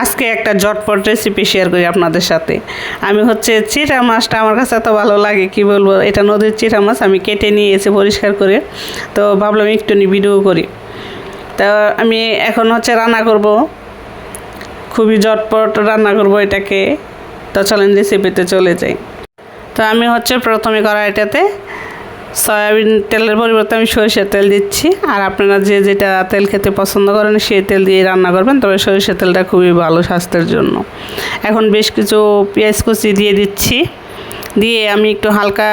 আজকে একটা জটপট recipe share করি আপনাদের সাথে। আমি হচ্ছে চিটা মাছটা আমার কাছে এত ভালো লাগে, কি বলব? এটা নদীর চিটা মাছ আমি কেটে নিয়ে এসে পরিষ্কার করে। তো ভাবলাম একটু নি ভিডিও করি। তো আমি এখন হচ্ছে রান্না করব। খুবই জটপট রান্না করব এটাকে। তো চলেন রেসিপিতে চলে যাই। তো আমি হচ্ছে প্রথমে কড়াইটাতে সয়াবিন তেলের পরিবর্তে আমি সরিষার তেল দিচ্ছি। আর আপনারা যে যেটা তেল খেতে পছন্দ করেন, সেই তেল দিয়ে রান্না করবেন। তবে সরিষার তেলটা খুবই ভালো স্বাস্থ্যের জন্য। এখন বেশ কিছু পেঁয়াজ কুচি দিয়ে দিচ্ছি। দিয়ে আমি একটু হালকা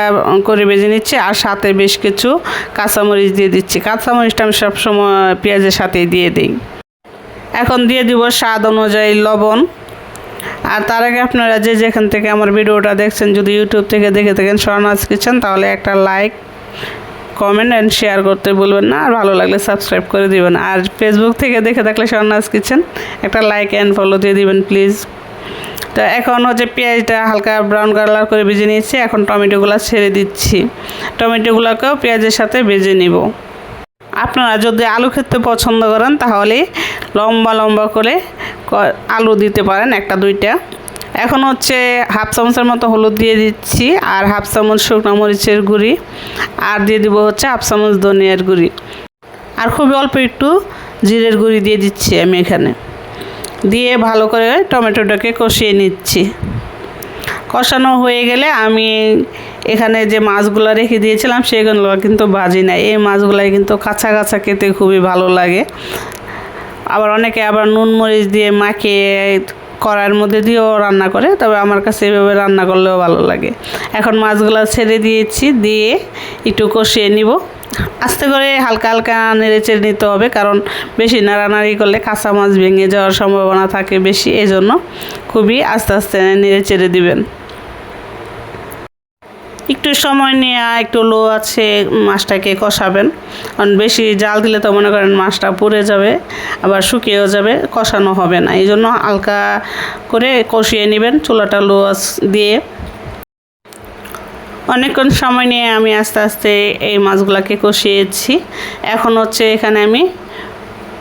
করে বেজে নিচ্ছি। আর সাথে বেশ কিছু কাঁচামরিচ দিয়ে দিচ্ছি। কাঁচামরিচটা আমি সবসময় পেঁয়াজের সাথেই দিয়ে দিই। এখন দিয়ে দিব স্বাদ অনুযায়ী লবণ। আর তার আগে আপনারা যে যেখান থেকে আমার ভিডিওটা দেখছেন, যদি ইউটিউব থেকে দেখে থাকেন, স্বর্ণাজ কিচেন, তাহলে একটা লাইক কমেন্ট অ্যান্ড শেয়ার করতে বলবেন না। আর ভালো লাগলে সাবস্ক্রাইব করে দিবেন। আর ফেসবুক থেকে দেখে থাকলে স্বর্ণাজ কিচেন, একটা লাইক অ্যান্ড ফলো দিয়ে দিবেন প্লিজ তো এখন হচ্ছে পেঁয়াজটা হালকা ব্রাউন কালার করে ভেজে নিয়েছি। এখন টমেটোগুলো ছেড়ে দিচ্ছি। টমেটোগুলোকেও পেঁয়াজের সাথে ভেজে নিব। আপনারা যদি আলু খেতে পছন্দ করেন, তাহলে লম্বা লম্বা করে আলু দিতে পারেন, একটা দুইটা। এখন হচ্ছে হাফ চামচের মতো হলুদ দিয়ে দিচ্ছি, আর হাফ চামচ শুকনো মরিচের গুঁড়ি, আর দিয়ে দিব হচ্ছে হাফ চামচ ধনিয়ার গুঁড়ি। আর খুবই অল্প একটু জিরের গুঁড়ি দিয়ে দিচ্ছি আমি এখানে। দিয়ে ভালো করে টমেটোটাকে কষিয়ে নিচ্ছি। কষানো হয়ে গেলে আমি এখানে যে মাছগুলো রেখে দিয়েছিলাম, সেগুলো কিন্তু ভাজি নাই। এই মাছগুলাই কিন্তু কাঁচা কাঁচা খেতে খুবই ভালো লাগে। আবার অনেকে আবার নুন মরিচ দিয়ে মাখিয়ে কড়াইয়ের মধ্যে দিয়েও রান্না করে, তবে আমার কাছে এভাবে রান্না করলেও ভালো লাগে। এখন মাছগুলো ছেড়ে দিয়েছি, দিয়ে একটু কষিয়ে নিব। আস্তে করে হালকা হালকা নেড়ে চেড়ে নিতে হবে, কারণ বেশি নাড়ানাড়ি করলে কাঁচা মাছ ভেঙে যাওয়ার সম্ভাবনা থাকে বেশি। এই জন্য খুবই আস্তে আস্তে নেড়ে চেড়ে দিবেন। একটু সময় নিয়ে, একটু লো আছে, মাছটাকে কষাবেন। কারণ বেশি জাল দিলে তো মনে করেন মাছটা পুড়ে যাবে, আবার শুকিয়েও যাবে, কষানো হবে না। এই জন্য হালকা করে কষিয়ে নেবেন চুলাটা লো দিয়ে। অনেকক্ষণ সময় নিয়ে আমি আস্তে আস্তে এই মাছগুলোকে কষিয়েছি। এখন হচ্ছে এখানে আমি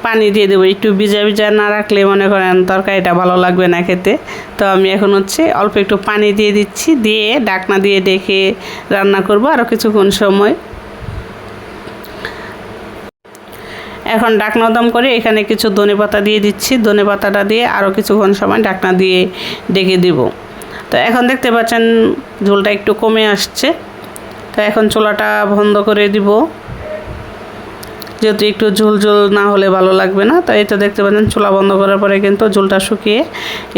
পানি দিয়ে দেবো। একটু ভিজা ভিজা না রাখলে মনে করেন তরকারিটা ভালো লাগবে না খেতে। তো আমি এখন হচ্ছে অল্প একটু পানি দিয়ে দিচ্ছি, দিয়ে ডাকনা দিয়ে ডেকে রান্না করব আরও কিছুক্ষণ সময়। এখন ডাকনা দম করে এখানে কিছু ধনে পাতা দিয়ে দিচ্ছি। ধনে পাতাটা দিয়ে আরও কিছুক্ষণ সময় ডাকনা দিয়ে ডেকে দিব। তো এখন দেখতে পাচ্ছেন ঝোলটা একটু কমে আসছে। তো এখন চোলাটা বন্ধ করে দিব। যেহেতু একটু ঝোল ঝোল না হলে ভালো লাগবে না, তাই এটা দেখতে পাচ্ছেন চুলা বন্ধ করার পরে কিন্তু ঝোলটা শুকিয়ে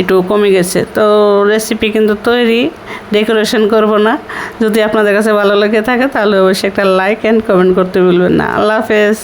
একটু কমে গেছে। তো রেসিপি কিন্তু তৈরি ডেকোরেশন করব না। যদি আপনাদের কাছে ভালো লেগে থাকে তাহলে অবশ্যই একটা লাইক অ্যান্ড কমেন্ট করতে ভুলবেন না। আল্লাহ হাফেজ।